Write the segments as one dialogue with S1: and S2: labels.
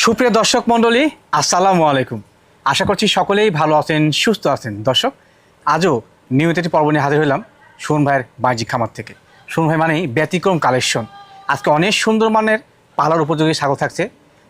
S1: সুপ্রিয় দর্শক মণ্ডলী, আসসালামু আলাইকুম। আশা করছি সকলেই ভালো আছেন, সুস্থ আছেন। দর্শক, আজও নিয়মিত একটি পর্ব নিয়ে হাজির হলাম সুমন ভাইয়ের বাজি খামার থেকে। সুমন ভাই মানেই ব্যতিক্রম কালেকশন। আজকে অনেক সুন্দর মানের পালার উপযোগী ছাগল থাকছে।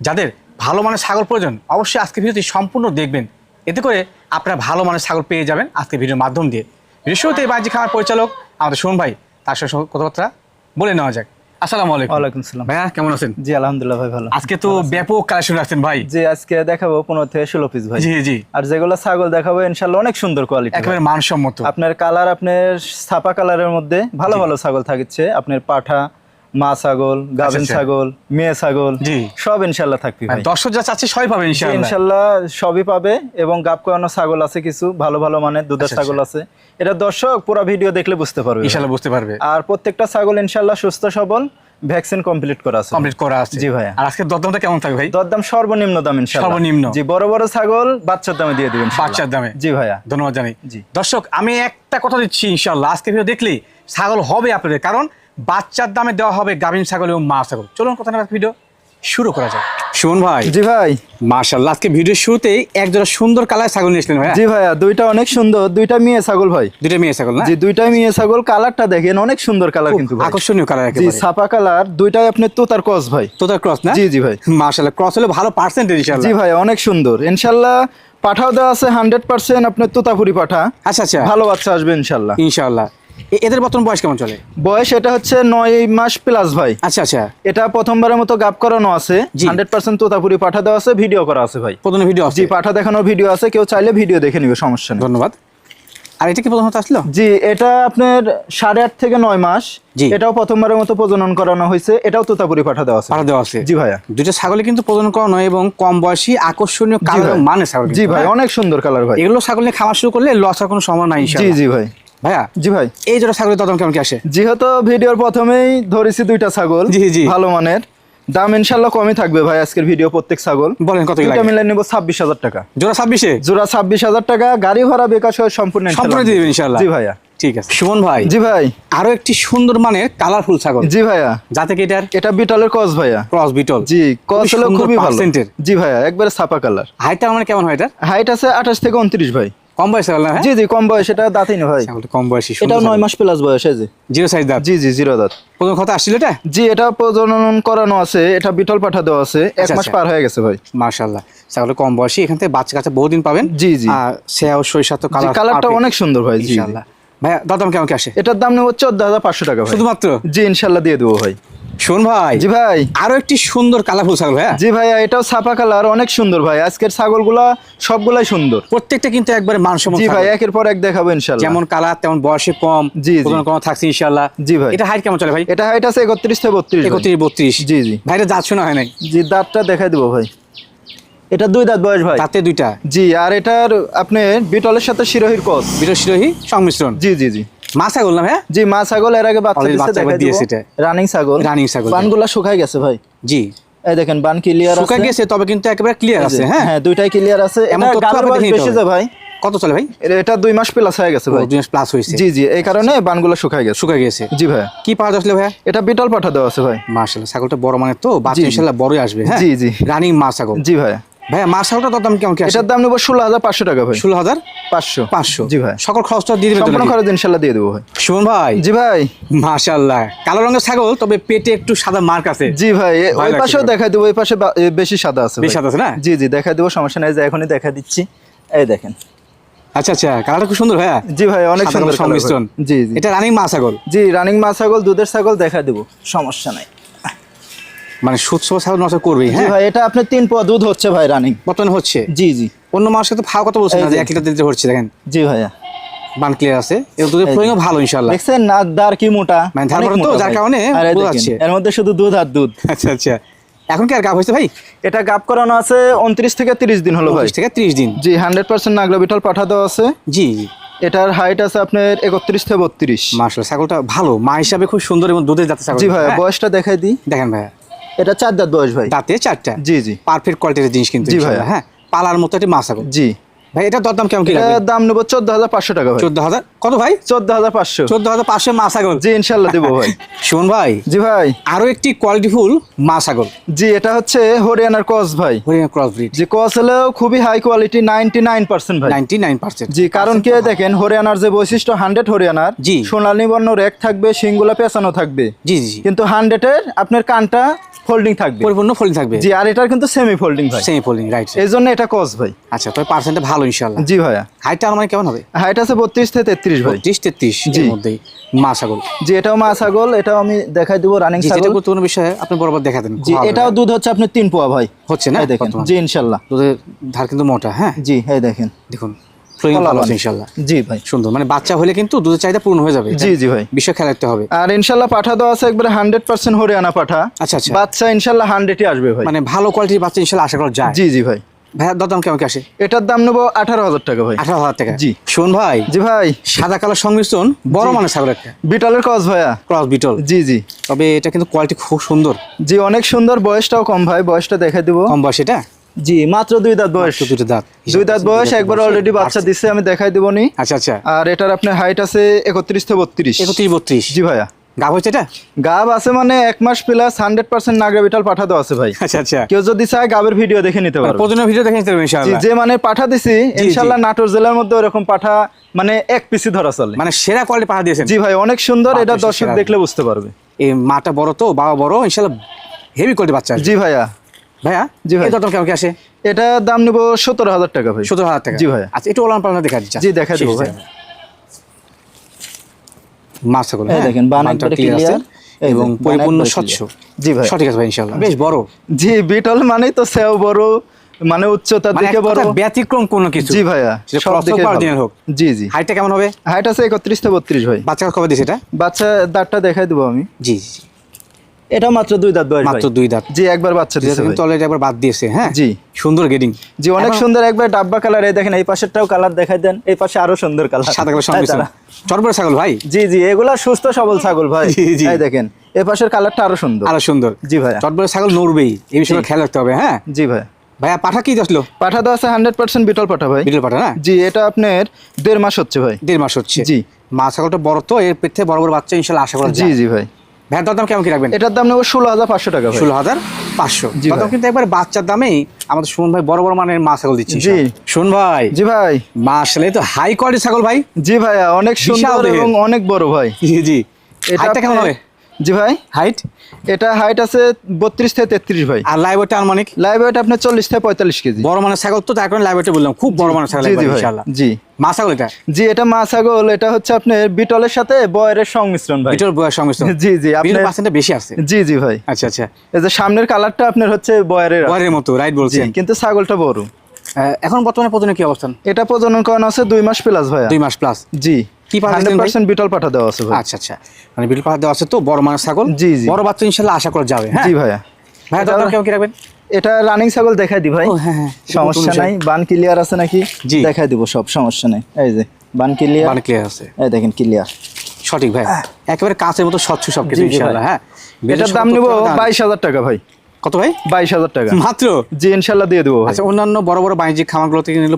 S1: যাদের ভালো মানের ছাগল প্রয়োজন অবশ্যই আজকে ভিডিওটি সম্পূর্ণ দেখবেন। এতে করে আপনারা ভালো মানের ছাগল পেয়ে যাবেন আজকে ভিডিওর মাধ্যম দিয়ে। শুরুতে এই বাজি খামার পরিচালক আমাদের সুমন ভাই, তার সঙ্গে কথাবার্তা বলে নেওয়া যাক। আসসালামু আলাইকুম।
S2: ওয়ালাইকুম সালাম
S1: ভাইয়া কেমন আছেন?
S2: জি আলহামদুলিল্লাহ ভাই ভালো।
S1: আজকে তো ব্যাপক কালেকশন রাখছেন ভাই।
S2: জি আজকে দেখাবো পনেরো থেকে ষোলো পিস ভাই।
S1: জি জি।
S2: আর যেগুলো ছাগল দেখাবো ইনশাল্লাহ অনেক সুন্দর কোয়ালিটি
S1: একেবারে মানসম্মত।
S2: আপনার কালার আপনার ছাপা কালারের মধ্যে ভালো ভালো ছাগল থাকছে আপনার পাঠা মা ছাগল গাভিন
S1: আচ্ছা।
S2: ছাগল মেয়ে ছাগল সব ইনশাল্লাহ থাকবে
S1: দর্শক যা চাচ্ছে সবাই পাবে
S2: ইনশাল্লাহ সবই পাবে এবং গাপ করানো ছাগল আছে কিছু ভালো ভালো মানের দুধের
S1: আচ্ছা,
S2: ছাগল আছে। এটা দর্শক পুরো ভিডিও দেখলে বুঝতে পারবে। ভাই।
S1: ইনশাআল্লাহ বুঝতে পারবে।
S2: আর প্রত্যেকটা ছাগল ইনশাল্লাহ সুস্থ সবল ভ্যাকসিন কমপ্লিট করা আছে।
S1: কমপ্লিট করা আছে।
S2: জি ভাইয়া।
S1: আর আজকে দরদামটা কেমন থাকবে ভাই?
S2: দরদাম সর্বনিম্ন দাম ইনশাআল্লাহ
S1: সর্বনিম্ন।
S2: জি বড় বড় ছাগল বাচ্চার দামে দিয়ে দিবেন
S1: বাচ্চার দামে।
S2: জি ভাইয়া।
S1: ধন্যবাদ জানাই।
S2: জি।
S1: দর্শক আমি একটা কথা দিচ্ছি ইনশাআল্লাহ আজকে ভিডিও দেখলেই ছাগল হবে আপনাদের। কারণ বাচ্চার দামে দেওয়া হবে গাভিন ছাগল এবং মা ছাগল। চলুন কথা না ভিডিও শুরু করা যাক। সুমন ভাই।
S2: জি ভাই।
S1: মাশাআল্লাহ আজকে ভিডিও শুরুতেই এক জোড়া সুন্দর কালার ছাগল নিয়ে এসলেন ভাই
S2: জি ভাইয়া দুইটা অনেক সুন্দর দুইটা মেয়ে ছাগল ভাই।
S1: দুইটা মেয়ে ছাগল না?
S2: জি দুইটা মেয়ে ছাগল কালারটা দেখেন অনেক সুন্দর কালার কিন্তু ভাই।
S1: আকর্ষণীয় কালার
S2: জি ছাপা কালার দুইটাই আপনি তোতার ক্রস ভাই।
S1: তো তার ক্রস না?
S2: জি জি ভাই।
S1: মাশাআল্লাহ ক্রস হলে ভালো পার্সেন্টেজ
S2: জি ভাই অনেক সুন্দর। ইনশাল্লাহ পাঠাও দেওয়া আছে হান্ড্রেড পার্সেন্ট আপনার তোতাপুরি পাঠা।
S1: আচ্ছা আচ্ছা।
S2: ভালো বাচ্চা আসবে ইনশাল্লাহ
S1: ইনশাআল্লাহ। এ- এদের বর্তমান বয়স কেমন চলে?
S2: বয়স এটা হচ্ছে নয় মাস প্লাস ভাই।
S1: আচ্ছা আচ্ছা।
S2: এটা প্রথমবারের মতো গাপ করানো আছে। হান্ড্রেড পার্সেন্ট তোতাপুরি পাঠা দেওয়া আছে ভিডিও করা আছে ভাই।
S1: প্রথমে ভিডিও আছে
S2: জি পাঠা দেখানোর ভিডিও আছে কেউ চাইলে ভিডিও দেখে নিবে সমস্যা নেই।
S1: ধন্যবাদ। আর এটা কি প্রথম হতে আসলো?
S2: জি এটা আপনার সাড়ে আট থেকে নয় মাস।
S1: জি।
S2: এটাও প্রথমবারের মতো প্রজনন করানো হয়েছে এটাও তোতাপুরি পাঠা দেওয়া আছে।
S1: দেওয়া আছে।
S2: জি ভাইয়া।
S1: দুইটা ছাগলে কিন্তু প্রজনন করানো এবং কম বয়সী আকর্ষণীয় কালার মানে ছাগল
S2: জি ভাই
S1: হ্যাঁ?
S2: অনেক সুন্দর কালার ভাই।
S1: এগুলো ছাগল নিয়ে খাওয়া শুরু করলে লস কোনো সময় নাই
S2: জি জি ভাই।
S1: ভাইয়া?
S2: জি ভাই।
S1: এই জোড়া ছাগলের দাম কেমন কি আসে?
S2: যেহেতু ভিডিওর প্রথমেই ধরেছি দুইটা ছাগল
S1: জি, জি।
S2: ভালো মানের। দাম ইনশাল্লাহ কমই থাকবে ভাই আজকের ভিডিও প্রত্যেক ছাগল।
S1: বলেন কত
S2: নেব ছাব্বিশ হাজার টাকা।
S1: জোড়া ছাব্বিশে?
S2: জোড়া ছাব্বিশ হাজার টাকা গাড়ি ভাড়া সম্পূর্ণ
S1: সম্পূর্ণ দিয়ে দেবেন ইনশাআল্লাহ
S2: জি ভাইয়া।
S1: ঠিক আছে। সুমন ভাই।
S2: জি ভাই।
S1: আরও একটি সুন্দর মানের কালারফুল ছাগল।
S2: জি ভাইয়া।
S1: যাতে কি এটার?
S2: এটা বিটলের কস ভাইয়া।
S1: ক্রস বিটল।
S2: জি কস হলো খুবই ভালো। জি ভাইয়া একবারে ছাপা কালার
S1: হাইটটা মানে কেমন হয় এটা
S2: হাইট আছে আঠাশ থেকে উনত্রিশ ভাই।
S1: কম বয়স না হ্যাঁ?
S2: জি জি কম বয়স এটা দাঁতই না ভাই।
S1: কম বয়সী
S2: এটাও নয় মাস প্লাস বয়স এই যে।
S1: জিরো সাইজ দাঁত?
S2: জি জি জিরো দাঁত।
S1: প্রথম কথা আসছিল এটা?
S2: জি এটা প্রজনন করানো আছে এটা বিটল পাঠা দেওয়া আছে এক
S1: আচ্ছা,
S2: মাস
S1: আচ্ছা।
S2: পার হয়ে গেছে ভাই।
S1: মার্শাল্লাহ ছাগল কম বয়সী এখান থেকে বাচ্চা কাচ্চা বহুদিন পাবেন?
S2: জি, জি।
S1: আর সেও সরিষা তো কালার
S2: কালারটা অনেক সুন্দর ভাই জি।
S1: ইনশাআল্লাহ। ভাইয়া দাদাম কেমন কি আসে?
S2: এটার দাম নেব চোদ্দ হাজার পাঁচশো টাকা ভাই।
S1: শুধুমাত্র?
S2: জি ইনশাল্লাহ দিয়ে দেবো ভাই।
S1: শোন ভাই
S2: জি ভাই।
S1: আরও একটি সুন্দর কালারফুল ছাগল ভাইয়া
S2: জি ভাইয়া এটাও ছাপা কালার অনেক সুন্দর ভাই। আজকের ছাগলগুলা সবগুলাই সুন্দর।
S1: প্রত্যেকটা কিন্তু একবারে মানসম্মত
S2: জি ভাই একের পর এক দেখাবো ইনশাল্লাহ
S1: যেমন কালার তেমন বয়সে কম
S2: জি, জি।
S1: কম থাকছে ইনশাআল্লাহ।
S2: জি ভাই।
S1: এটা হাইট কেমন চলে ভাই?
S2: এটা হাইট আছে একত্রিশ থেকে বত্রিশ ভাই।
S1: একত্রিশ বত্রিশ।
S2: জি জি।
S1: ভাইটা দাঁত শোনা হয় নাই?
S2: জি দাঁতটা দেখাই দেবো ভাই। এটা দুই দাঁত বয়স ভাই।
S1: দাঁতে দুইটা?
S2: জি আর এটার আপনি বিটলের সাথে শিরোহির কস।
S1: বিরল শিরোহী সংমিশ্রণ?
S2: জি জি জি।
S1: মা ছাগল না ভাইয়া
S2: জি মা ছাগল এর আগে বাচ্চা
S1: দিয়েছে এটা।
S2: রানিং ছাগল।
S1: Running ছাগল,
S2: বানগুলা শুকাই গেছে ভাই।
S1: জি।
S2: এই দেখেন বান ক্লিয়ার আছে।
S1: গেছে তবে কিন্তু একেবারে ক্লিয়ার আছে হ্যাঁ?
S2: হ্যাঁ দুইটাই ক্লিয়ার আছে।
S1: এমন
S2: বেশি। ভাই।
S1: কত চলে ভাই?
S2: এটা দুই মাস প্লাস হয়ে গেছে ভাই।
S1: দুই মাস প্লাস হয়েছে।
S2: জি জি এই কারণে বানগুলো শুকাই গেছে।
S1: শুকা গেছে।
S2: জি ভাই।
S1: কি পাওয়া
S2: এটা বিটল পাঠা দেওয়া আছে ভাই।
S1: মার্শাল্লাহ ছাগলটা বড় মানে তো বাচ্চা বড়ই আসবে হ্যাঁ?
S2: জি, জি।
S1: রানিং মা ছাগল।
S2: জি ভাই।
S1: ভাইয়া মা ছাগলটা তো দাম কেমন
S2: এটার দাম নেব ষোলো হাজার পাঁচশো টাকা ভাই।
S1: ষোলো হাজার
S2: পাঁচশো।
S1: পাঁচশো?
S2: জি ভাই।
S1: সকল খরচটা দিয়ে দেবেন
S2: সম্পূর্ণ খরচ ইনশাল্লাহ দিয়ে দেবো ভাই।
S1: সুমন ভাই।
S2: জি ভাই।
S1: মাশাল্লাহ কালো রঙের ছাগল তবে পেটে একটু সাদা মার্ক আছে।
S2: জি ভাই ওই পাশেও
S1: ভাই।
S2: দেখাই দেবো ওই পাশে বেশি সাদা আছে
S1: বেশ
S2: ভাই।
S1: সাদা আছে না?
S2: জি জি দেখাই দেবো সমস্যা নাই যে এখনই দেখা দিচ্ছি। এই দেখেন।
S1: আচ্ছা আচ্ছা কালারটা খুব সুন্দর ভাইয়া।
S2: জি ভাই অনেক সুন্দর
S1: সংমিশ্রণ।
S2: জি জি।
S1: এটা রানিং মা ছাগল।
S2: জি রানিং মা ছাগল দুধের ছাগল দেখা দেবো সমস্যা নাই।
S1: মানে সুদ সহ ছাগল নষ্ট করবেই হ্যাঁ?
S2: ভাই এটা আপনি তিন পোয়া দুধ হচ্ছে ভাই রানিং
S1: বর্তমানে হচ্ছে?
S2: জি জি।
S1: অন্য মাসে তো ফাও কত বলছেন না যে। এক লিটার দিতে হচ্ছে দেখেন।
S2: জি ভাইয়া।
S1: বান ক্লিয়ার আছে। এবং দুধের
S2: এই যে।
S1: ফ্লোইংও ভালো ইনশাল্লাহ
S2: দেখছেন না দার কি মোটা?
S1: মানে ধার তো, যার কারণে
S2: দেখেন,
S1: যাচ্ছে।
S2: এর মধ্যে শুধু দুধ আর দুধ।
S1: আচ্ছা আচ্ছা। এখন কি আর গাভ হয়েছে ভাই?
S2: এটা গাপ করানো আছে উনত্রিশ থেকে তিরিশ দিন হলো ভাই।
S1: পঁচিশ থেকে ত্রিশ দিন।
S2: জি হান্ড্রেড পার্সেন্ট নাগলা বিটল পাঠা দেওয়া আছে।
S1: জি জি।
S2: এটার হাইট আছে আপনার একত্রিশ থেকে বত্রিশ।
S1: মার্শাল ছাগলটা ভালো। মা হিসাবে খুব সুন্দর এবং দুধের জাতের ছাগল।
S2: জি ভাই
S1: হ্যাঁ?
S2: বয়সটা দেখাই দিই।
S1: দেখেন ভাইয়া।
S2: এটা চার দাঁত বয়স ভাই।
S1: দাঁতে চারটা?
S2: জি জি।
S1: পারফেক্ট কোয়ালিটির জিনিস কিন্তু
S2: জি ভাই।
S1: হ্যাঁ? পালার মতো একটি মাছ হবে।
S2: জি।
S1: ভাই এটা দরদাম কেমন কি লাগবে
S2: দাম নেব চোদ্দ হাজার পাঁচশো টাকা ভাই
S1: চোদ্দ হাজার? কত ভাই?
S2: চোদ্দ হাজার পাঁচশো।
S1: চোদ্দ হাজার পাঁচশো মা ছাগল
S2: জি ইনশাল্লাহ দিব ভাই।
S1: সুমন ভাই
S2: জি ভাই।
S1: আরও একটি কোয়ালিটিফুল মা ছাগল
S2: জি এটা হচ্ছে হরিয়ানার কস ভাই।
S1: হরিয়ানা ক্রস ব্রিড
S2: যে কস হলেও খুবই high quality ninety nine percent ভাই।
S1: নাইনটি নাইন পার্সেন্ট
S2: জি কারণ কি দেখেন হরিয়ানার যে বৈশিষ্ট্য হান্ড্রেড হরিয়ানার
S1: জি।
S2: সোনালী বর্ণ রেক থাকবে সিঙ্গুলা পেঁচানো থাকবে।
S1: জি জি
S2: কিন্তু হান্ড্রেডের আপনার কানটা ফোল্ডিং থাকবে।
S1: পরিপূর্ণ ফোল্ডিং থাকবে।
S2: জি আর এটার কিন্তু সেমি ফোল্ডিং ভাই।
S1: সেমি ফোল্ডিং রাইট
S2: এই জন্য এটা কস ভাই।
S1: আচ্ছা পার্সেন্টটা ভালো ইনশাল্লাহ
S2: জি ভাইয়া।
S1: আমার কেমন হবে?
S2: হাইট আছে বত্রিশ থেকে তেত্রিশ ভাই।
S1: এর মধ্যেই। মা ছাগল।
S2: জি এটাও মা ছাগল এটাও আমি দেখাই দিব রানিং ছাগল।
S1: গুরুত্বপূর্ণ বিষয় আপনি বরাবর দেখা দেন।
S2: জি এটাও দুধ হচ্ছে আপনার তিন পোয়া ভাই।
S1: হচ্ছে না
S2: দেখেন। জি
S1: দুধের ধার কিন্তু মোটা হ্যাঁ?
S2: জি এই দেখেন।
S1: দেখুন
S2: জি ভাই।
S1: সুন্দর মানে বাচ্চা হলে কিন্তু দুধের চাহিদা পূর্ণ হয়ে যাবে।
S2: জি জি ভাই।
S1: বিষয় হবে।
S2: আর পাঠা দেওয়া আছে একবারে হান্ড্রেড পার্সেন্ট হরিয়ানা পাঠা।
S1: আচ্ছা আচ্ছা।
S2: বাচ্চা হান্ড্রেডই আসবে ভাই।
S1: মানে ভালো কোয়ালিটির বাচ্চা ইনশাল্লাহ আশা করা যায়।
S2: জি জি ভাই।
S1: কেমন আসে।
S2: এটার দাম নেব আঠারো হাজার টাকা ভাই।
S1: আঠারো হাজার টাকা।
S2: জি।
S1: শোন ভাই
S2: জি ভাই।
S1: সাদা কালো সংমিশ্রণ বড় ছাগল একটা।
S2: বিটলের কস ভাইয়া।
S1: ক্রস বিটল।
S2: জি জি।
S1: তবে এটা কিন্তু কোয়ালিটি খুব সুন্দর।
S2: জি অনেক সুন্দর বয়সটাও কম ভাই বয়সটা দেখে দিব।
S1: কম বয়স এটা?
S2: জি মাত্র দুই দাঁত বয়স।
S1: তো দুটো দাঁত।
S2: দুই দাঁত বয়স একবার অলরেডি বাচ্চা দিচ্ছে আমি দেখাই দিব নি।
S1: আচ্ছা আচ্ছা।
S2: আর এটার আপনার হাইট আছে একত্রিশ থেকে বত্রিশ।
S1: একত্রিশ বত্রিশ।
S2: জি ভাইয়া।
S1: গাভ হচ্ছে এটা?
S2: গাব আছে মানে এক মাস প্লাস হান্ড্রেড পার্সেন্ট নাগরা পাঠা দেওয়া আছে ভাই।
S1: আচ্ছা আচ্ছা।
S2: কেউ যদি চায় গাবের ভিডিও দেখে নিতে পারবে
S1: প্রতিদিনের ভিডিও দেখে নিতে ইনশাআল্লাহ।
S2: যে মানে পাঠা দিছি ইনশাল্লাহ নাটোর জেলার মধ্যে ওরকম পাঠা মানে এক পিসি ধরা চলে।
S1: মানে সেরা কোয়ালিটি পাঠা দিয়েছেন।
S2: জি ভাই অনেক সুন্দর এটা দর্শক দেখলে বুঝতে পারবে।
S1: এই মাটা বড় তো বাবা বড় ইনশাআল্লাহ হেভি কোয়ালিটি বাচ্চা
S2: জি ভাইয়া।
S1: ভাইয়া
S2: জি ভাই।
S1: দরদাম কেমন কি আসে?
S2: এটা দাম নিব সতেরো হাজার টাকা ভাই।
S1: সতেরো হাজার টাকা।
S2: জি ভাইয়া।
S1: আচ্ছা একটু ওলান পালন দেখা দিচ্ছি
S2: জি, দেখা দেবো ভাই।
S1: মাছ ছাগল
S2: এই
S1: হ্যাঁ?
S2: দেখেন,
S1: বানটা। আছে এবং পরিপূর্ণ স্বচ্ছ।
S2: জি ভাই।
S1: সঠিক আছে ভাই ইনশাআল্লাহ। বেশ বড়।
S2: জি বিটল মানেই তো সেও বড় মানে উচ্চতার
S1: মানে
S2: দিকে বড়।
S1: ব্যতিক্রম কোনো কিছু।
S2: জি ভাইয়া সব দিকে
S1: original হোক।
S2: জি জি।
S1: হাইটটা কেমন হবে?
S2: হাইট আছে একত্রিশ থেকে বত্রিশ ভাই।
S1: বাচ্চা কবে দিছে এটা?
S2: বাচ্চা দাঁতটা দেখাই দেবো আমি।
S1: জি, জি।
S2: এটা মাত্র দুই দাঁত বয়স
S1: মাত্র দুই দাঁত।
S2: জি একবার বাচ্চা দিছে
S1: কিন্তু অলরেডি একবার বাদ দিয়েছে হ্যাঁ?
S2: জি।
S1: সুন্দর গেডিং
S2: জি অনেক সুন্দর একবার ডাব্বা কালার এই দেখেন এই পাশেরটাও কালার দেখাই দেন এই পাশে আরও সুন্দর কালার
S1: সাদা কালো সংমিশ্রণ চরবড় ছাগল ভাই?
S2: জি জি এগুলা সুস্থ সবল ছাগল ভাই।
S1: জি।
S2: এই দেখেন এই পাশের কালারটা আরও সুন্দর।
S1: আরও সুন্দর।
S2: জি ভাইয়া।
S1: চটবড় ছাগল নড়বেই এই বিষয়ে খেয়াল রাখতে হবে হ্যাঁ?
S2: জি ভাই
S1: ভাইয়া পাঠা কি আসলো
S2: পাঠা দেওয়া আছে হান্ড্রেড পার্সেন্ট বিটল পাঠা ভাই।
S1: বিটল পাঠা না?
S2: জি এটা আপনার দেড় মাস হচ্ছে ভাই।
S1: দেড় মাস হচ্ছে।
S2: জি।
S1: মা ছাগলটা বড় তো এর পেট থেকে বড় বড় বাচ্চা ইনশাল্লাহ আশা করা
S2: জি জি ভাই।
S1: ভাইয়ার দাম কেমন কি রাখবেন?
S2: এটার দাম নেব ষোলো হাজার পাঁচশো টাকা
S1: ষোলো হাজার পাঁচশো। কিন্তু একবার বাচ্চার দামেই আমাদের সুমন ভাই বড় বড় মানের মা ছাগল দিচ্ছি
S2: জি।
S1: শুন ভাই
S2: জি ভাই।
S1: মা আসলে তো হাই কোয়ালিটি ছাগল ভাই।
S2: জি ভাইয়া অনেক সুন্দর এবং অনেক বড় ভাই।
S1: জি জি।
S2: এটা
S1: কেমন হবে?
S2: জি ভাই।
S1: হাইট
S2: এটা হাইট আছে বত্রিশ থেকে তেত্রিশ ভাই।
S1: আর লাইভ ওয়েটটা আনুমানিক?
S2: লাইভ ওয়েট আপনার চল্লিশ থেকে পঁয়তাল্লিশ কেজি।
S1: বড় মানের ছাগল তো তার কারণে লাইভ বললাম খুব বড় মানের ছাগল
S2: জি
S1: মা ছাগল এটা?
S2: জি এটা মা ছাগল এটা হচ্ছে আপনার বিটলের সাথে বয়ের সংমিশ্রণ ভাই।
S1: বিটল বয়স সংমিশ্রণ?
S2: জি জি আপনার
S1: পার্সেন্টটা বেশি আছে?
S2: জি জি ভাই।
S1: আচ্ছা আচ্ছা।
S2: এই যে সামনের কালারটা আপনার হচ্ছে বয়ের
S1: বয়ের মতো রাইট
S2: জি
S1: বলছেন
S2: কিন্তু ছাগলটা বড়।
S1: এখন বর্তমানে প্রজনন কি অবস্থান?
S2: এটা প্রজনন করানো আছে দুই মাস প্লাস ভাই
S1: দুই মাস প্লাস
S2: জি।
S1: কি পাঠা
S2: হান্ড্রেড
S1: দিচ্ছেন ভাই?
S2: পার্সেন্ট বিটল পাঠা দেওয়া আছে
S1: আচ্ছা আচ্ছা। মানে বিটল পাহাড় দেওয়া আছে তো বড় মানের ছাগল?
S2: জি, জি।
S1: বড় বাচ্চা ইনশাল্লাহ আশা করা যাবে হ্যাঁ?
S2: জি ভাইয়া
S1: ভাই
S2: এটা-
S1: কেমন কি রাখবেন?
S2: এটা রানিং ছাগল দেখাই দি ভাই।
S1: ও, হ্যাঁ, হ্যাঁ। এটা
S2: সমস্যা নাই বান ক্লিয়ার আছে নাকি? দেখাই দিব সব সমস্যা নাই। এই যে বান ক্লিয়ার
S1: মানে ক্লিয়ার আছে।
S2: এই দেখেন ক্লিয়ার
S1: সঠিক ভাই। একেবারে কাঁচের মতো স্বচ্ছ সবকিছু
S2: জি, জি,
S1: হ্যাঁ?
S2: এটার দাম নিব বাইশ হাজার টাকা ভাই।
S1: কত ভাই?
S2: বাইশ হাজার টাকা।
S1: মাত্র?
S2: জি দিয়ে দেবো ভাই।
S1: আচ্ছা অন্যান্য বড় বড় বাণিজ্যিক খামারগুলো থেকে নিলে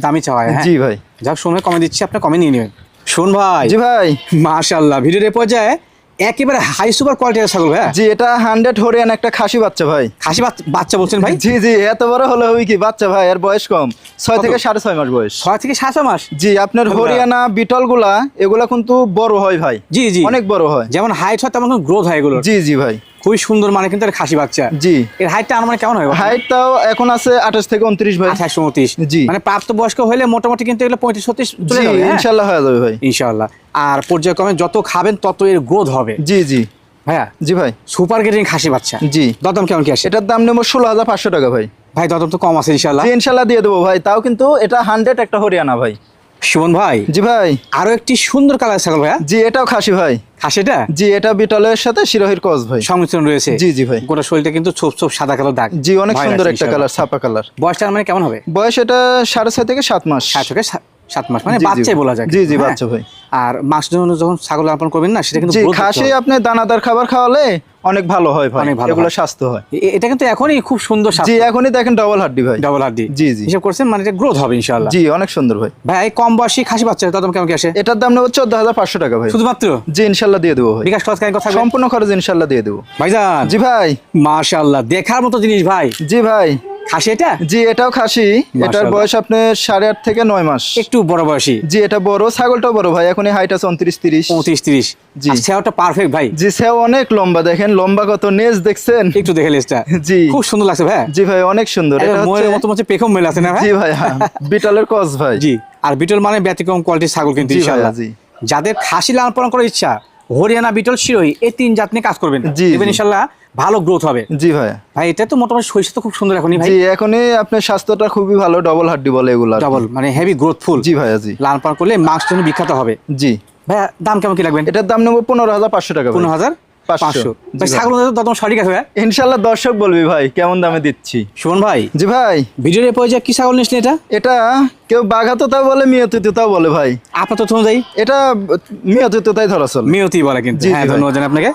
S1: দামই চাওয়া হয় হ্যাঁ?
S2: জি ভাই।
S1: যাক শুনে কমে দিচ্ছি আপনি কমে নিয়ে নেবেন। শোন ভাই।
S2: জি ভাই।
S1: মাশাল্লাহ ভিডিওর এ পর্যায়ে একেবারে হাই সুপার কোয়ালিটির ছাগল ভাই
S2: জি এটা হান্ড্রেড হরিয়ান একটা খাসি বাচ্চা ভাই।
S1: খাসি বাচ্চা বলছেন ভাই?
S2: জি জি এত বড় হলে হবে কি বাচ্চা ভাই এর বয়স কম। ছয় থেকে সাড়ে ছয় মাস বয়স।
S1: ছয় থেকে সাত মাস?
S2: জি আপনার হরিয়ানা বিটলগুলা এগুলা কিন্তু বড় হয় ভাই।
S1: জি জি।
S2: অনেক বড় হয়।
S1: যেমন হাইট হয় তেমন গ্রোথ হয় এগুলো
S2: জি জি ভাই।
S1: খুবই সুন্দর মানে কিন্তু এর খাসি বাচ্চা।
S2: জি।
S1: এর হাইটটা আনুমানিক কেমন হয়
S2: হাইটটাও এখন আছে আঠাশ থেকে উনত্রিশ ভাই।
S1: আঠাশ উনত্রিশ।
S2: জি।
S1: মানে প্রাপ্ত বয়স্ক হলে মোটামুটি কিন্তু এগুলো পঁয়ত্রিশ ছত্রিশ চলে যাবে হ্যাঁ?
S2: ইনশাল্লাহ হয়ে যাবে ভাই।
S1: ইনশাআল্লাহ আর পর্যায়ক্রমে যত খাবেন তত এর গ্রোথ হবে।
S2: জি জি।
S1: ভাইয়া
S2: জি ভাই।
S1: সুপার গ্রেডিং খাসি বাচ্চা।
S2: জি।
S1: দদম কেমন কি আসে?
S2: এটার দাম নেব ষোলো হাজার পাঁচশো টাকা ভাই।
S1: ভাই দদম তো কম আছে ইনশাআল্লাহ
S2: জি ইনশাল্লাহ দিয়ে দেবো ভাই। তাও কিন্তু এটা হান্ড্রেড একটা হরিয়ানা ভাই।
S1: সুমন ভাই
S2: জি ভাই।
S1: আরও একটি সুন্দর কালার ছাগল ভাইয়া।
S2: জি এটাও খাসি ভাই।
S1: খাসিটা
S2: জি এটা বিটলের সাথে শিরোহির কস ভাই।
S1: সংমিশ্রণ রয়েছে।
S2: জি, জি ভাই।
S1: গোটা শরীরটা কিন্তু ছোপ ছোপ সাদা কালো দাগ।
S2: জি অনেক সুন্দর একটা কালার ছাপা কালার।
S1: বয়সটা মানে কেমন হবে?
S2: বয়স এটা সাড়ে ছয় থেকে সাত মাস।
S1: সাত থেকে সাত মাস মানে বাচ্চাই বলা যায়
S2: জি, জি,
S1: হ্যাঁ?
S2: বাচ্চা ভাই।
S1: আর মাস যখন ছাগল করবেন না সেটা কিন্তু
S2: খাসি আপনি দানাদার খাবার খাওয়ালে অনেক ভালো হয় ভাই।
S1: অনেক ভালো
S2: এগুলো স্বাস্থ্য হয়।
S1: এটা কিন্তু এখনই খুব সুন্দর
S2: জি এখনই দেখেন ডবল হাড্ডি ভাই।
S1: ডাবল হাড্ডি।
S2: জি, জি।
S1: হিসাব করছেন মানে এটা গ্রোথ হবে ইনশাআল্লাহ।
S2: জি অনেক সুন্দর ভাই।
S1: ভাই কম বয়সী খাসি বাচ্চা দাদম কেমন কি আসে?
S2: এটার দাম নেব চোদ্দ হাজার পাঁচশো টাকা ভাই।
S1: শুধুমাত্র?
S2: জি ইনশাল্লাহ দিয়ে দেবো ভাই।
S1: বিকাশ খরচ কেন কথা
S2: সম্পূর্ণ খরচ ইনশাল্লাহ দিয়ে দেবো।
S1: ভাইজান।
S2: জি ভাই।
S1: মাশাআল্লাহ দেখার মতো জিনিস ভাই।
S2: জি ভাই।
S1: খাসি এটা?
S2: জি এটাও খাসি। এটার বয়স আপনার সাড়ে আট থেকে নয় মাস।
S1: একটু বড় বয়সী?
S2: জি এটা বড় ছাগলটাও বড় ভাই এখন হাইট আছে উনত্রিশ তিরিশ।
S1: পঁয়ত্রিশ তিরিশ।
S2: জি।
S1: সেওটা পারফেক্ট ভাই।
S2: জি সেও অনেক লম্বা দেখেন লম্বা কত নেজ দেখছেন?
S1: একটু দেখে লেসটা
S2: জি।
S1: খুব সুন্দর লাগছে ভাই।
S2: জি ভাই অনেক সুন্দর। এটা
S1: ময়ের মতো মতো পেখম মেল আছে না ভাই?
S2: জি ভাই হ্যাঁ বিটলের কস ভাই।
S1: জি। আর বিটল মানে ব্যতিক্রম কোয়ালিটির ছাগল কিন্তু ইনশাআল্লাহ।
S2: জি।
S1: যাদের খাসি লালন পালন করার ইচ্ছা হরিয়ানা বিটল শিরোই এই তিন জাত নিয়ে কাজ করবেন।
S2: জি, ইনশাল্লাহ
S1: ইনশাআল্লাহ ভালো গ্রোথ হবে।
S2: জি ভাই।
S1: ভাই এটা তো মোটামুটি শৈশব তো খুব সুন্দর এখনই ভাই।
S2: জি এখনই আপনার স্বাস্থ্যটা খুবই ভালো ডবল হাড্ডি বলে এগুলা
S1: ডবল মানে হেভি গ্রোথফুল
S2: জি ভাই জি।
S1: লাল পান করলে মাংস জন্য বিখ্যাত হবে।
S2: জি।
S1: ভাই দাম কেমন কি লাগবে?
S2: এটার দাম নেব পনেরো হাজার পাঁচশো টাকা।
S1: পনেরো হাজার?
S2: পাঁচশো।
S1: ভাই। দাম সঠিক আছে ভাই।
S2: ইনশাল্লাহ দর্শক বলবি ভাই কেমন দামে দিচ্ছি?
S1: সুমন ভাই
S2: জি ভাই।
S1: ভিডিওর কি ছাগল এটা?
S2: এটা কেউ বলে ভাই।
S1: আপনার তথ্য অনুযায়ী?
S2: এটা মিয়তিতাই ধরা চলে।
S1: মিয়তি বলে কিন্তু।
S2: জি, জি
S1: হ্যাঁ ধন্যবাদ আপনাকে।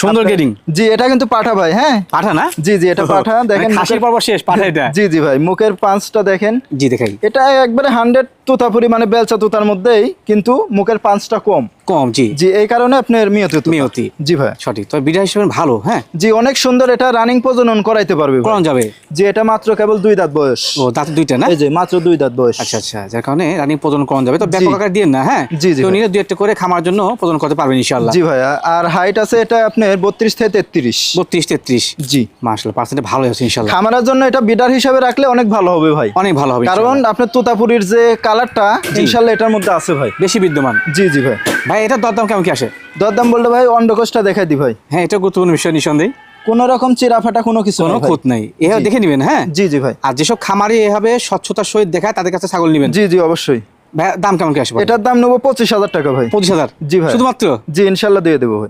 S1: সুন্দর গেডিং
S2: জি এটা কিন্তু পাঠা ভাই হ্যাঁ?
S1: পাঠা না?
S2: জি জি এটা পাঠা। দেখেন
S1: মানে খাসির পর্ব শেষ পাঠা এটা?
S2: জি জি ভাই মুখের পাঁচটা দেখেন।
S1: জি দেখাই।
S2: এটা একবারে হান্ড্রেড তুতাপুরি মানে বেলচা তুতার মধ্যেই কিন্তু মুখের পাঁচটা কম।
S1: কম জি।
S2: জি এই কারণে আপনার মিয়তি
S1: মিয়তি।
S2: জি ভাই।
S1: সঠিক। তবে বিড়া হিসেবে ভালো হ্যাঁ?
S2: জি অনেক সুন্দর এটা রানিং প্রজনন করাইতে পারবে ভাই।
S1: যাবে।
S2: জি এটা মাত্র কেবল দুই দাঁত বয়স।
S1: ও দাঁত দুইটা না?
S2: এই যে মাত্র দুই দাঁত বয়স।
S1: আচ্ছা আচ্ছা যার কারণে রানিং প্রজনন করানো যাবে। তো ব্যাপক আকার দিয়ে না হ্যাঁ?
S2: জি, জি
S1: তো
S2: ভাই।
S1: নিলে দুই একটা করে খামার জন্য প্রজনন করতে পারবেন ইনশাআল্লাহ।
S2: জি ভাইয়া আর হাইট আছে এটা আপনার বত্রিশ থেকে তেত্রিশ।
S1: বত্রিশ তেত্রিশ।
S2: জি।
S1: মাসাল্লাহ পার্সেন্ট ভালো আছে ইনশাল্লাহ
S2: খামারের জন্য এটা বিডার হিসাবে রাখলে অনেক ভালো হবে ভাই।
S1: অনেক ভালো হবে
S2: কারণ আপনার তোতাপুরির যে কালারটা ইনশাল্লাহ এটার মধ্যে আছে ভাই।
S1: বেশি বিদ্যমান।
S2: জি জি ভাই।
S1: ভাই এটা দরদাম কেমন কি আসে?
S2: দরদাম বললে ভাই অন্ডকোষটা দেখাই দি ভাই।
S1: হ্যাঁ এটা গুরুত্বপূর্ণ বিষয় নিঃসন্দেহে।
S2: কোন রকম চিরা ফাটা কোনো কিছু
S1: কোনো খুঁত নাই। এভাবে দেখে নেবেন হ্যাঁ?
S2: জি জি ভাই।
S1: আর যেসব খামারি এভাবে স্বচ্ছতার সহিত দেখায় তাদের কাছে ছাগল নেবেন।
S2: জি জি অবশ্যই।
S1: ভাই দাম কেমন কি আসবে
S2: এটার দাম নেব পঁচিশ হাজার টাকা ভাই।
S1: পঁচিশ হাজার?
S2: জি ভাই।
S1: শুধুমাত্র?
S2: জি ইনশাল্লাহ দিয়ে দেবো ভাই।